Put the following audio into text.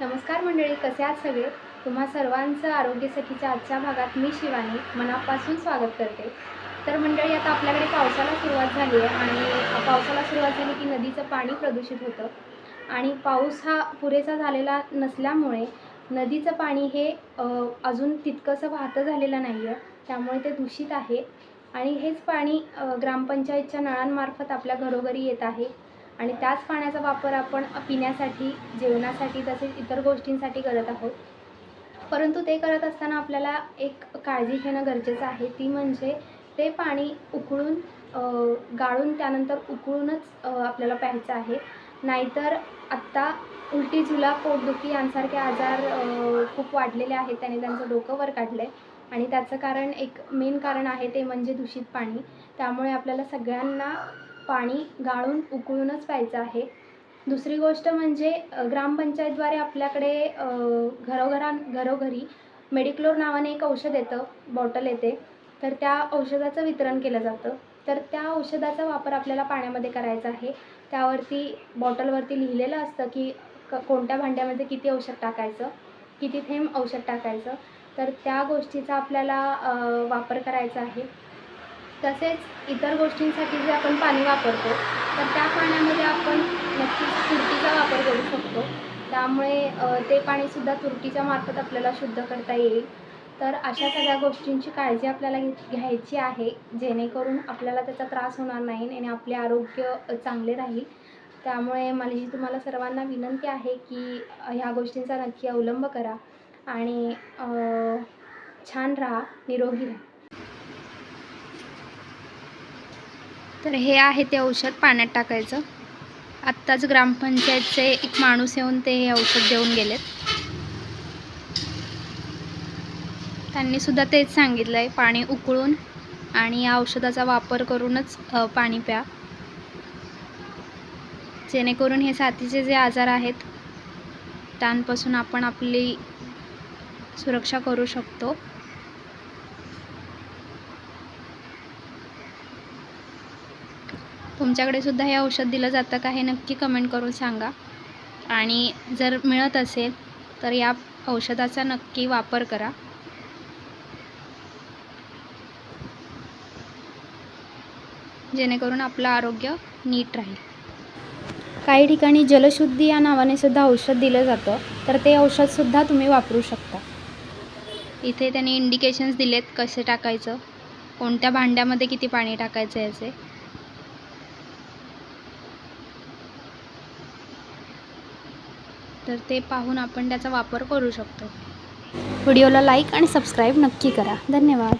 नमस्कार मंडळी कसे आहात सगळे? तुम्हा सर्वांचं आरोग्यासाठीच्या आजच्या भागात मी शिवानी मनापासून स्वागत करते. तर मंडळी आता आपल्याकडे पावसाला सुरुवात झाली आहे आणि पावसाला सुरुवात झाली की नदीचं पाणी प्रदूषित होतं. आणि पाऊस हा पुरेसा झालेला नसल्यामुळे नदीचं पाणी हे अजून तितकंसं वाहतं झालेलं नाही आहे त्यामुळे ते दूषित आहे. आणि हेच पाणी ग्रामपंचायतच्या नळांमार्फत आपल्या घरोघरी येत आहे. आणि त्याच पाण्याचा वापर आपण पिण्यासाठी जेवणासाठी तसेच इतर गोष्टींसाठी करत आहोत. परंतु ते करत असताना आपल्याला एक काळजी घेणं गरजेचं आहे. ती म्हणजे ते पाणी उकळून गाळून त्यानंतर उकळूनच आपल्याला प्यायचं आहे. नाहीतर आत्ता उलटी झुला पोटदुखी यांसारखे आजार खूप वाढलेले आहेत. त्याने त्यांचं डोकं वर काढलं आहे आणि त्याचं कारण एक मेन कारण आहे ते म्हणजे दूषित पाणी. त्यामुळे आपल्याला सगळ्यांना पाणी गाळून उकळूनच प्यायचं आहे. दुसरी गोष्ट म्हणजे ग्रामपंचायतद्वारे आपल्याकडे घरोघरां घरोघरी मेडिक्लोर नावाने एक औषध येतं बॉटल येते. तर त्या औषधाचं वितरण केलं जातं. तर त्या औषधाचा वापर आपल्याला पाण्यामध्ये करायचा आहे. त्यावरती बॉटलवरती लिहिलेलं असतं की क कोणत्या भांड्यामध्ये किती औषध टाकायचं किती थेंब औषध टाकायचं. तर त्या गोष्टीचा आपल्याला वापर करायचा आहे. तसेच इतर गोष्टींसाठी जे आपण पाणी वापरतो तर त्या पाण्यामध्ये आपण नक्कीच तुरटीचा वापर करू शकतो. त्यामुळे ते पाणीसुद्धा तुरटीच्या मार्फत आपल्याला शुद्ध करता येईल. तर अशा सगळ्या गोष्टींची काळजी आपल्याला घे घ्यायची आहे जेणेकरून आपल्याला त्याचा त्रास होणार नाही आणि आपले आरोग्य चांगले राहील. त्यामुळे माझी तुम्हाला सर्वांना विनंती आहे की ह्या गोष्टींचा नक्की अवलंब करा आणि छान राहा निरोगी राहा. तर हे आहे ते औषध पाण्यात टाकायचं. आत्ताच ग्रामपंचायतचे एक माणूस येऊन ते हे औषध देऊन गेलेत. त्यांनी सुद्धा तेच सांगितलं आहे पाणी उकळून आणि या औषधाचा वापर करूनच पाणी प्या. जेणेकरून हे साथीचे जे आजार आहेत त्यांपासून आपण आपली सुरक्षा करू शकतो. तुमच्याकडे सुद्धा हे औषध दिलं जातं का हे नक्की कमेंट करून सांगा. आणि जर मिळत असेल तर या औषधाचा नक्की वापर करा. जेणेकरून आपलं आरोग्य नीट राहील. काही ठिकाणी जलशुद्धी या नावाने सुद्धा औषध दिलं जातं तर ते औषधसुद्धा तुम्ही वापरू शकता. इथे त्यांनी इंडिकेशन्स दिलेत कसे टाकायचं कोणत्या भांड्यामध्ये किती पाणी टाकायचं याचे. तर ते पाहून आपण त्याचा वापर करू शकतो. व्हिडिओला लाईक आणि सबस्क्राईब नक्की करा. धन्यवाद.